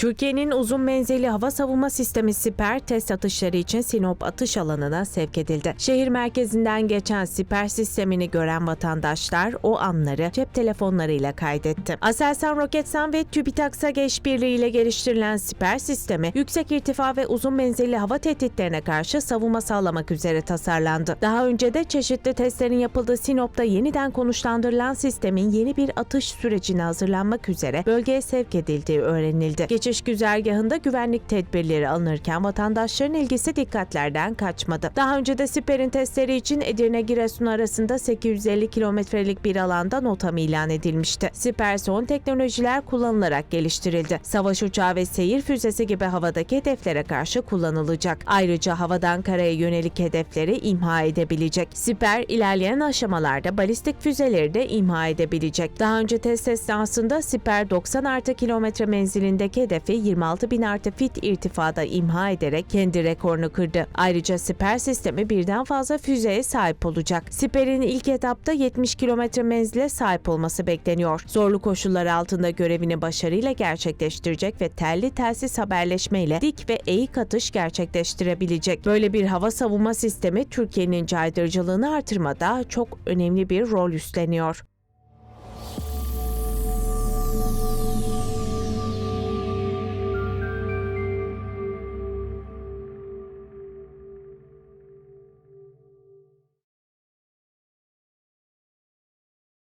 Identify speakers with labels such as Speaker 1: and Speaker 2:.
Speaker 1: Türkiye'nin uzun menzilli hava savunma sistemi Siper test atışları için Sinop atış alanına sevk edildi. Şehir merkezinden geçen Siper sistemini gören vatandaşlar o anları cep telefonlarıyla kaydetti. Aselsan Roketsan ve TÜBİTAK işbirliğiyle geliştirilen Siper sistemi yüksek irtifa ve uzun menzilli hava tehditlerine karşı savunma sağlamak üzere tasarlandı. Daha önce de çeşitli testlerin yapıldığı Sinop'ta yeniden konuşlandırılan sistemin yeni bir atış sürecine hazırlanmak üzere bölgeye sevk edildiği öğrenildi. Geçiş güzergahında güvenlik tedbirleri alınırken vatandaşların ilgisi dikkatlerden kaçmadı. Daha önce de Siper'in testleri için Edirne Giresun arasında 850 kilometrelik bir alanda notam ilan edilmişti. Siper son teknolojiler kullanılarak geliştirildi. Savaş uçağı ve seyir füzesi gibi havadaki hedeflere karşı kullanılacak. Ayrıca havadan karaya yönelik hedefleri imha edebilecek. Siper ilerleyen aşamalarda balistik füzeleri de imha edebilecek. Daha önce test esnasında Siper 90 artı kilometre menzilindeki hedefi 26 bin artı fit irtifada imha ederek kendi rekorunu kırdı. Ayrıca Siper sistemi birden fazla füzeye sahip olacak. Siper'in ilk etapta 70 kilometre menzile sahip olması bekleniyor. Zorlu koşullar altında görevini başarıyla gerçekleştirecek ve telli telsiz haberleşmeyle dik ve eğik atış gerçekleştirebilecek. Böyle bir hava savunma sistemi Türkiye'nin caydırıcılığını artırmada çok önemli bir rol üstleniyor.